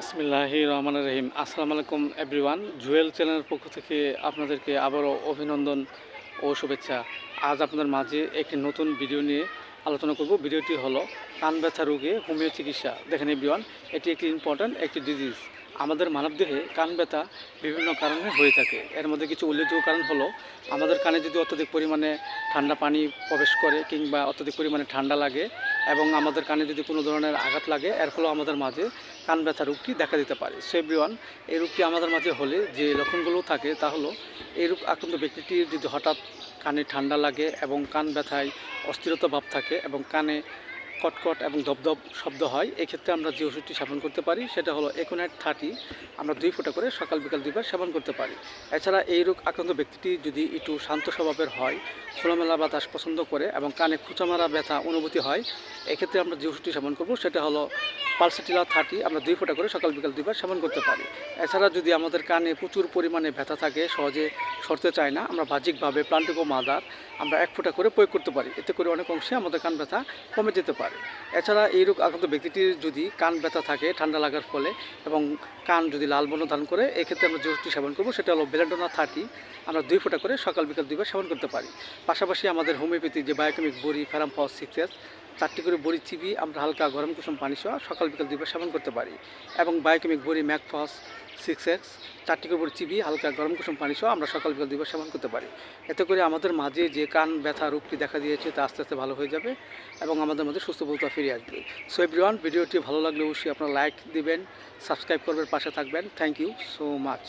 বিসমিল্লাহি রহমান রহিম আসসালামু আলাইকুম, এভরিওয়ান। জুয়েল চ্যানেলের পক্ষ থেকে আপনাদেরকে আবারও অভিনন্দন ও শুভেচ্ছা। আজ আপনাদের মাঝে একটি নতুন ভিডিও নিয়ে আলোচনা করব। ভিডিওটি হলো কান ব্যথা রোগে হোমিও চিকিৎসা। দেখেন এভরিওয়ান, এটি একটি ইম্পর্ট্যান্ট একটি ডিজিজ আমাদের মানবদেহে কান ব্যথা বিভিন্ন কারণে হয়ে থাকে। এর মধ্যে কিছু উল্লেখযোগ্য কারণ হলো, আমাদের কানে যদি অত্যধিক পরিমাণে ঠান্ডা পানি প্রবেশ করে কিংবা অত্যধিক পরিমাণে ঠান্ডা লাগে এবং আমাদের কানে যদি কোনো ধরনের আঘাত লাগে, এর ফলেও আমাদের মাঝে কান ব্যথা রোগটি দেখা দিতে পারে। সো এভরিওয়ান এই রোগটি আমাদের মাঝে হলে যে লক্ষণগুলো থাকে, তা হলো এই রোগ আক্রান্ত ব্যক্তিটি যদি হঠাৎ কানে ঠান্ডা লাগে এবং কান ব্যথায় অস্থিরতা ভাব থাকে এবং কানে কটকট এবং দপদপ শব্দ হয়, এক্ষেত্রে আমরা যে ওষুধটি সেবন করতে পারি, সেটা হলো একোনাইট থার্টি আমরা দুই ফোঁটা করে সকাল, বিকাল দুইবার সেবন করতে পারি। এছাড়া এই রোগ আক্রান্ত ব্যক্তিটি যদি একটু শান্ত স্বভাবের হয়, খোলামেলা বাতাস পছন্দ করে এবং কানে খুঁচামারা ব্যথা অনুভূতি হয়, এক্ষেত্রে আমরা যে ওষুধটি সেবন করব, সেটা হলো পালসেটিলা থার্টি আমরা দুই ফোঁটা করে সকাল, বিকাল দুইবার সেবন করতে পারি। এছাড়া যদি আমাদের কানে প্রচুর পরিমাণে ব্যথা থাকে, সহজে সরতে চায় না, আমরা বাহ্যিকভাবে প্লান্টিকো মাদার আমরা এক ফোঁটা করে প্রয়োগ করতে পারি। এতে করে অনেক অংশে আমাদের কান ব্যথা কমে যেতে পারে। এছাড়া এই রোগ আক্রান্ত ব্যক্তিটির যদি কান ব্যথা থাকে, ঠান্ডা লাগার ফলে এবং কান যদি লাল বর্ণ ধারণ করে, এক্ষেত্রে আমরা যে সেবন করব সেটা হলো বেলাডোনা থার্টি আমরা দুই ফোঁটা করে সকাল বিকাল দুইবার সেবন করতে পারি। পাশাপাশি আমাদের হোমিওপ্যাথি যে বায়োকেমিক বড়ি ফ্যারাম ফস সিক্সেস চারটি করে বড়ি চিবি, আমরা হালকা গরম কুসুম পানি সহ সকাল বিকাল দুইবার সেবন করতে পারি। এবং বায়োকেমিক বড়ি ম্যাকফস সিক্স এক্স চারটি করে বড়ি চিবি, হালকা গরম কুসুম পানি সহ আমরা সকাল বিকাল দুইবার সেবন করতে পারি। এতে করে আমাদের মাঝে যে কান ব্যথা রোগটি দেখা দিয়েছে তা আস্তে আস্তে ভালো হয়ে যাবে এবং আমাদের মধ্যে সুস্থবোধতা ফিরে আসবে। সো এভরিওয়ান ভিডিওটি ভালো লাগলে অবশ্যই আপনারা লাইক দিবেন সাবস্ক্রাইব করবেন, পাশে থাকবেন। Thank you so much